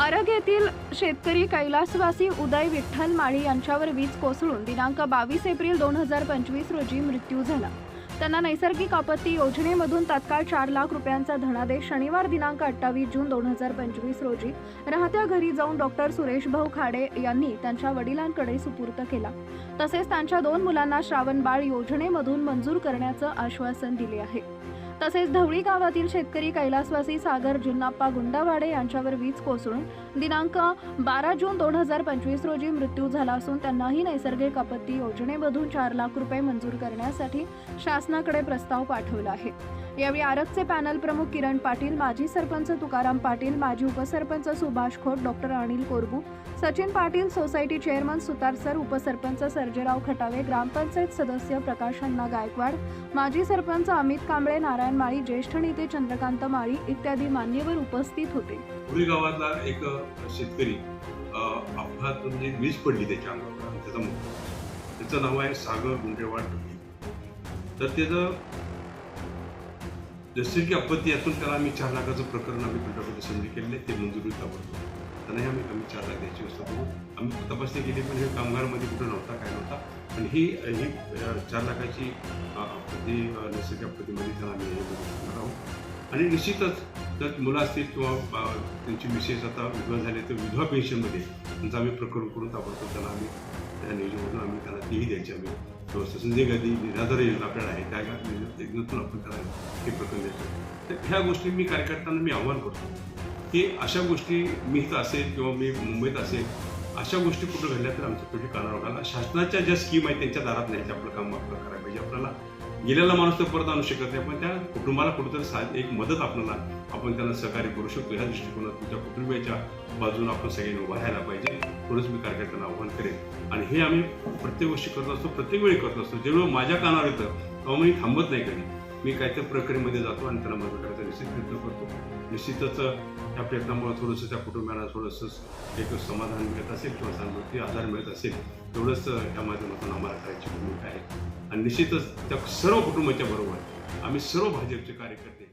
अरग येथील शेतकरी कैलासवासी उदय विठ्ठल माळी यांच्यावर वीज कोसळून दिनांक बावीस एप्रिल दोन हजार पंचवीस रोजी मृत्यू झाला. त्यांना नैसर्गिक आपत्ती योजनेमधून तात्काळ चार लाख रुपयांचा धनादेश शनिवार दिनांक अठ्ठावीस जून दोन हजार पंचवीस रोजी राहत्या घरी जाऊन डॉक्टर सुरेश भाऊ खाडे यांनी त्यांच्या वडिलांकडे सुपूर्त केला. तसेच त्यांच्या दोन मुलांना श्रावण बाळ योजनेमधून मंजूर करण्याचं आश्वासन दिले आहे. तसेच धवळी गावातील शेतकरी कैलासवासी सागर जुन्नाप्पा गुंडावाडे यांच्यावर वीज कोसळून दिनांक बारा जून दोन हजार पंचवीस रोजी मृत्यू झाला असून त्यांनाही नैसर्गिक आपत्ती योजनेमधून चार लाख रुपये मंजूर करण्यासाठी शासनाकडे प्रस्ताव पाठवला आहे. यावेळी आरगचे पॅनल प्रमुख किरण पाटील माजी सरपंच तुकाराम पाटील माजी उपसरपंच Subhash Khot doctor Anil Korbu Sachin Patil society chairman Sutar sir उपसरपंच सर्जेराव खटावे ग्रामपंचायत सदस्य प्रकाश अण्णा गायकवाड माजी सरपंच अमित कांबळे नारायण माळी ज्येष्ठ नेते चंद्रकांत माळी इत्यादी मान्यवर उपस्थित होते. गावातला एक शेतकरी अपघात म्हणजे वीज पडली त्याच्या अंगावर त्याचा त्याचं नाव आहे सागर गुंडेवाड. तर त्याचं जसं की आपत्ती यातून त्याला आम्ही चार लाखाचं प्रकरण आम्ही पंढरपूर संधी केलेले ते मंजुरी ताबडतोब त्यांनाही आम्ही आम्ही चार लाख द्यायची व्यवस्था करू. आम्ही तपासणी केली पण हे कामगारमध्ये कुठं नव्हता काय नव्हता. पण ही ही चार लाखाची आपत्ती नैसर्गिक आपत्तीमध्ये त्याला आम्ही आहोत. आणि निश्चितच जर मुलं असतील किंवा त्यांची विशेष आता विधवा झाले तर विधवा पेन्शनमध्ये त्यांचा आम्ही प्रकरण करून ताबडतोब त्यांना आम्ही त्या नियोजनातून आम्ही त्यांना तीही द्यायची आम्ही व्यवस्था. संजय गांधी निराधार योजना आपल्याला आहे त्या योजनेतून आपण त्याला हे प्रकरण द्यायचं तर ह्या गोष्टी मी कार्यकर्त्यांना मी आव्हान करतो की अशा गोष्टी मी इथं असेल किंवा मी मुंबईत असेल अशा गोष्टी कुठं घडल्या तर आमच्या कुठे कानावर घाला. शासनाच्या ज्या स्कीम आहेत त्यांच्या दारात न्यायचं आपलं काम आपलं करायला पाहिजे. आपल्याला गेलेला माणूस तर परत आणू शकत नाही पण त्या कुटुंबाला कुठेतरी सा एक मदत आपल्याला आपण त्यांना सहकार्य करू शकतो. ह्या दृष्टिकोनात त्या कुटुंबियाच्या बाजूने आपण सगळ्यांनी उभा राहायला पाहिजे. थोडंच मी कार्यकर्त्यांना आव्हान करेन. आणि हे आम्ही प्रत्येक वर्षी करत असतो प्रत्येक वेळी करत असतो. जेवढं माझ्या कानावर येतं तेव्हा मी थांबत नाही कधी. मी काहीतरी प्रक्रियेमध्ये जातो आणि त्यांना मदत करायचा निश्चित प्रयत्न करतो. निश्चितच त्या प्रयत्नामुळे थोडंसं त्या कुटुंबाला थोडंसं एक समाधान मिळत असेल किंवा सहानुभूती आधार मिळत असेल तेवढंच त्या माध्यमातून आम्हाला करायची भूमिका आहे. आणि निश्चितच त्या सर्व कुटुंबाच्या बरोबर आम्ही सर्व भाजपचे कार्यकर्ते